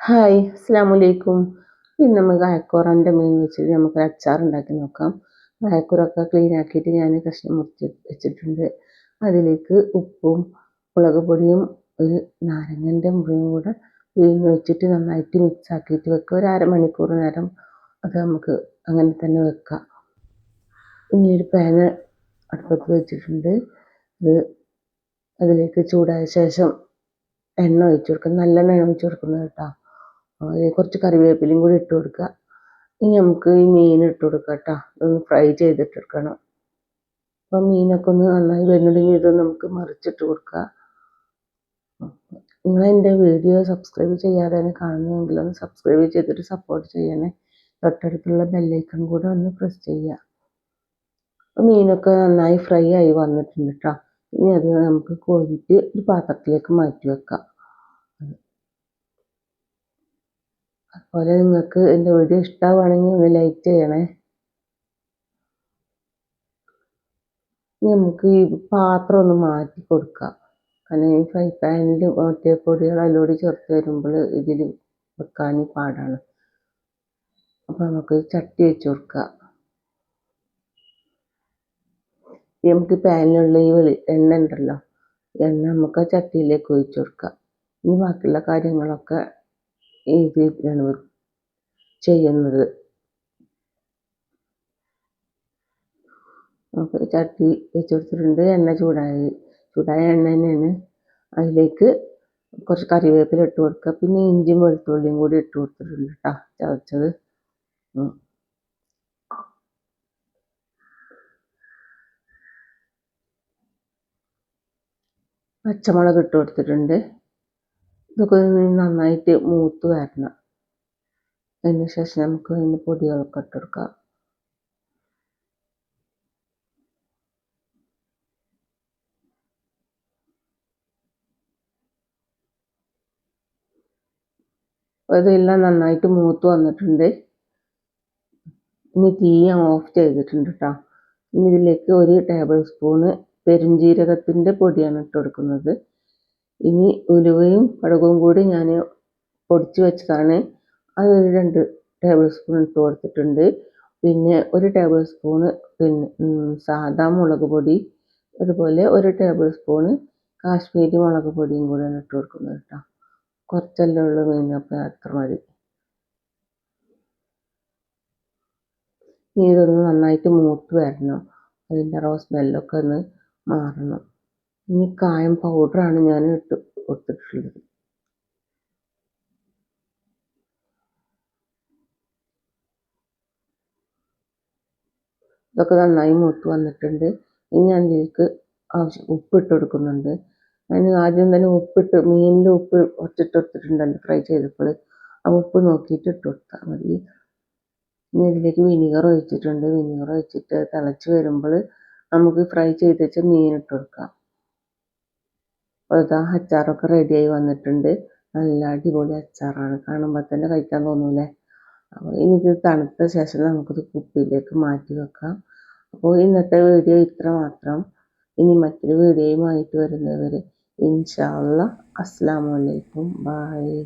Hi അസ്സാം വലൈക്കും ഇന്ന് നമുക്ക് അയക്കൂറന്റെ മീൻ വെച്ചിട്ട് നമുക്കൊരു അച്ചാർ ഉണ്ടാക്കി നോക്കാം. അയക്കൂറൊക്കെ ക്ലീൻ ആക്കിയിട്ട് ഞാൻ കഷ്ണം മുറിച്ച് വെച്ചിട്ടുണ്ട്. അതിലേക്ക് ഉപ്പും മുളക് പൊടിയും ഒരു നാരങ്ങന്റെ മുറിയും കൂടെ വീണ് വെച്ചിട്ട് നന്നായിട്ട് മിക്സ് ആക്കിയിട്ട് വെക്കുക ഒരു അരമണിക്കൂർ നേരം അത് നമുക്ക് അങ്ങനെ തന്നെ വെക്കാം. ഇനി ഒരു പാന് അടുപ്പത്ത് വെച്ചിട്ടുണ്ട്. അത് അതിലേക്ക് ചൂടായ ശേഷം എണ്ണ ഒഴിച്ചു കൊടുക്കുക നല്ലെണ്ണ ഒഴിച്ചു കൊടുക്കുന്നത് കേട്ടോ. കുറച്ച് കറിവേപ്പിലയും കൂടി ഇട്ട് കൊടുക്കുക. ഇനി നമുക്ക് ഈ മീൻ ഇട്ട് കൊടുക്കുക കേട്ടോ. ഇതൊന്ന് ഫ്രൈ ചെയ്തിട്ടെടുക്കണം അപ്പം മീനൊക്കെ ഒന്ന് നന്നായി വരുന്നുണ്ടെങ്കിൽ ഇത് നമുക്ക് മറിച്ചിട്ട് കൊടുക്കുക. നിങ്ങൾ എന്റെ വീഡിയോ സബ്സ്ക്രൈബ് ചെയ്യാതെയാണ് കാണുന്നതെങ്കിൽ ഒന്ന് സബ്സ്ക്രൈബ് ചെയ്തിട്ട് സപ്പോർട്ട് ചെയ്യണേ. തൊട്ടടുത്തുള്ള ബെല്ലൈക്കൺ കൂടെ ഒന്ന് പ്രസ് ചെയ്യുക. മീനൊക്കെ നന്നായി ഫ്രൈ ആയി വന്നിട്ടുണ്ട് കേട്ടോ. ഇനി അത് നമുക്ക് കോരിയിട്ട് ഒരു പാത്രത്തിലേക്ക് മാറ്റി വെക്കാം. അതുപോലെ നിങ്ങൾക്ക് എന്റെ വീഡിയോ ഇഷ്ടമാവുകയാണെങ്കിൽ ഒന്ന് ലൈക്ക് ചെയ്യണേ. ഇനി നമുക്ക് ഈ പാത്രം ഒന്ന് മാറ്റി കൊടുക്കാം. കാരണം ഈ ഫ്രൈ പാനിൽ മറ്റേ പൊടികൾ ചേർത്ത് വരുമ്പോൾ ഇതിൽ വെക്കാൻ പാടാണ്. അപ്പോൾ നമുക്ക് ചട്ടി വെച്ച് കൊടുക്കാം. നമുക്ക് പാനിലുള്ള ഈ വെളി എണ്ണ ഉണ്ടല്ലോ എണ്ണ നമുക്ക് ചട്ടിയിലേക്ക് ഒഴിച്ച് കൊടുക്കാം. ഇനി ബാക്കിയുള്ള കാര്യങ്ങളൊക്കെ രീതിയിലാണ് ചെയ്യുന്നത്. നമുക്ക് ചട്ടി വെച്ച് കൊടുത്തിട്ടുണ്ട് എണ്ണ ചൂടായി. ചൂടായ എണ്ണ തന്നെയാണ്. അതിലേക്ക് കുറച്ച് കറിവേപ്പില ഇട്ട് കൊടുക്കുക. പിന്നെ ഇഞ്ചിയും വെളുത്തുള്ളിയും കൂടി ഇട്ട് കൊടുത്തിട്ടുണ്ട് കേട്ടോ. ചതച്ചത്. പച്ചമുളക് ഇട്ട് കൊടുത്തിട്ടുണ്ട്. ഇതൊക്കെ നന്നായിട്ട് മൂത്ത് വരണം. അതിന് ശേഷം നമുക്ക് അതിന് പൊടികളൊക്കെ ഇട്ട് കൊടുക്കാം. അതെല്ലാം നന്നായിട്ട് മൂത്ത് വന്നിട്ടുണ്ട്. ഇനി തീ ഞാൻ ഓഫ് ചെയ്തിട്ടുണ്ട് കേട്ടോ. ഇനി ഇതിലേക്ക് ഒരു ടേബിൾ സ്പൂണ് പെരുംജീരകത്തിന്റെ പൊടിയാണ് ഇട്ട് കൊടുക്കുന്നത്. ഇനി ഉലുവയും കടുകും കൂടി ഞാൻ പൊടിച്ച് വെച്ചതാണ്. അതൊരു രണ്ട് ടേബിൾ സ്പൂൺ ഇട്ട് കൊടുത്തിട്ടുണ്ട്. പിന്നെ ഒരു ടേബിൾ സ്പൂണ് പിന്നെ സാധാ മുളക് പൊടി അതുപോലെ ഒരു ടേബിൾ സ്പൂണ് കാശ്മീരി മുളക് പൊടിയും കൂടെയാണ് ഇട്ട് കൊടുക്കുന്നത് കേട്ടോ. കുറച്ചല്ലേ ഉള്ളൂ മീനൊക്കെ അത്ര മതി. ഇതൊന്ന് നന്നായിട്ട് മൂത്ത് വരണം. അതിന്റെ റോ സ്മെല്ലൊക്കെ ഒന്ന് മാറണം. ഇനി കായം പൗഡറാണ് ഞാൻ ഇട്ട് കൊടുത്തിട്ടുള്ളത്. ഇതൊക്കെ നന്നായി മൂത്ത് വന്നിട്ടുണ്ട്. ഇനി ഞാൻ ഇതിലേക്ക് ആവശ്യം ഉപ്പിട്ട് കൊടുക്കുന്നുണ്ട്. ഞാൻ ആദ്യം തന്നെ ഉപ്പിട്ട് മീനിന്റെ ഉപ്പ് കുറച്ചിട്ട് കൊടുത്തിട്ടുണ്ടല്ലോ ഫ്രൈ ചെയ്തപ്പോൾ. ആ ഉപ്പ് നോക്കിയിട്ട് ഇട്ട് കൊടുത്താൽ മതി. ഇനി ഇതിലേക്ക് വിനീഗർ ഒഴിച്ചിട്ടുണ്ട്. വിനീഗർ ഒഴിച്ചിട്ട് തിളച്ച് വരുമ്പോൾ നമുക്ക് ഫ്രൈ ചെയ്ത് വെച്ച മീൻ ഇട്ട് കൊടുക്കാം. അപ്പോൾ അച്ചാറൊക്കെ റെഡിയായി വന്നിട്ടുണ്ട്. നല്ല അടിപൊളി അച്ചാറാണ്. കാണുമ്പോൾ തന്നെ കഴിക്കാൻ തോന്നൂലേ അപ്പോൾ ഇത് തണുത്ത ശേഷം നമുക്കിത് കുപ്പിയിലേക്ക് മാറ്റി വെക്കാം. അപ്പോൾ ഇന്നത്തെ വീഡിയോ ഇത്ര മാത്രം. ഇനി മറ്റൊരു വീഡിയോയുമായിട്ട് വരുന്നവരെ ഇൻഷാ അല്ലാ അസ്സാം വലൈക്കും ബായ്